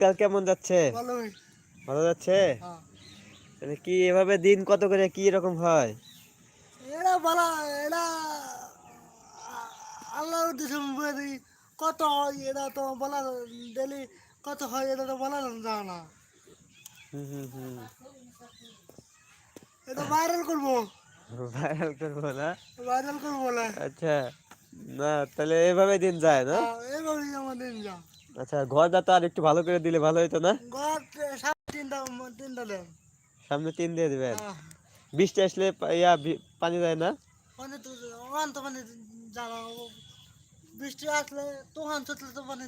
কাল কেমন যাচ্ছে? ভালো যাচ্ছে? তাহলে কি এভাবে দিন কত করে কি রকম হয়? এরা বলা এরা আল্লাহ কত হয় এটা তো বলা ডেলি কত হয় এটা তো বলা যায় না। হুম হুম হুম। এটা ভাইরাল করব। ভাইরাল করব না? ভাইরাল করব বলে। আচ্ছা না তাহলে এভাবে দিন যায় না? হ্যাঁ, এইভাবেই আমার দিন যা আচ্ছা ঘরটা তো আর একটু ভালো করে দিলে ভালো হতো না? ঘর সামনে তিন দিয়ে দিবেন। হ্যাঁ। বৃষ্টি আসলে ইয়া পানি যায় না? বৃষ্টি আসলে তোহান তো পানি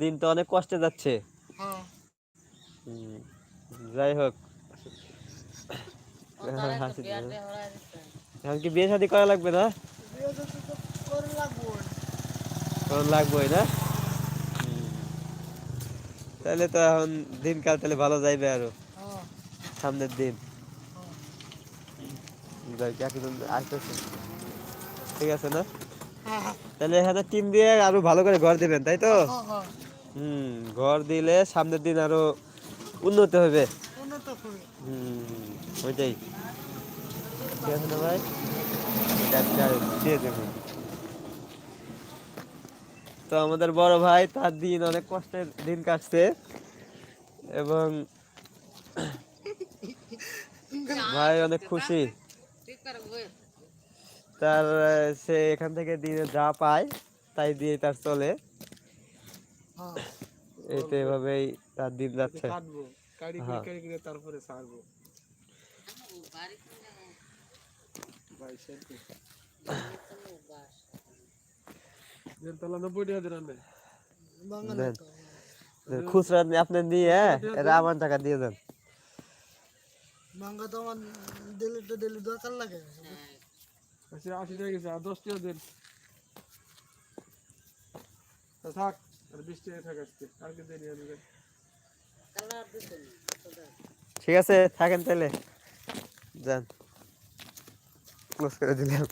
দিন তো অনেক কষ্টে যাচ্ছে। হ্যাঁ। যাই হোক। না। এখন কি বিয়ে শাদী করা লাগবে না বিয়ে তো তো করে লাগবই তখন লাগবেই না? তাহলে তো এখন দিনকাল তাহলে ভালো যাইবে আরও। হ্যাঁ সামনের দিন। হ্যাঁ আসতেছে। ঠিক আছে না? হ্যাঁ তাহলে এখানে টিম দিয়ে আরও ভালো করে ঘর দিবেন তাই তো? হ্যাঁ হ্যাঁ হুম ঘর দিলে সামনের দিন আরও উন্নত হবে। হুম ওইটাই। ঠিক আছে না ভাই? দিয়ে দেবো। তো আমাদের বড় ভাই তার দিন অনেক কষ্টের দিন কাটছে। এবং ভাই অনেক খুশি। তার সে এখান থেকে দিনে যা পায় তাই দিয়ে তার চলে। হ্যাঁ এই তো এভাবেই তার দিন যাচ্ছে। হ্যাঁ। করে কাড়ি করে তারপরে ছাড়বো? দেন তাহলে নব্বই টাকা দিন আনবে। বাঙালি দেন। তো খুচরা আপনি দিয়ে এটা আমার টাকা দিয়ে দেন মাঙ্গা তো আমার ডেলি তো ডেলি দরকার লাগে আচ্ছা, আশি টাকা গেছে আর দশ টাকা দেন তা থাক আর বিশ টাকা থাক আজকে কালকে দেরি আনবে ঠিক আছে থাকেন তাহলে যান ক্লোজ করে দিলাম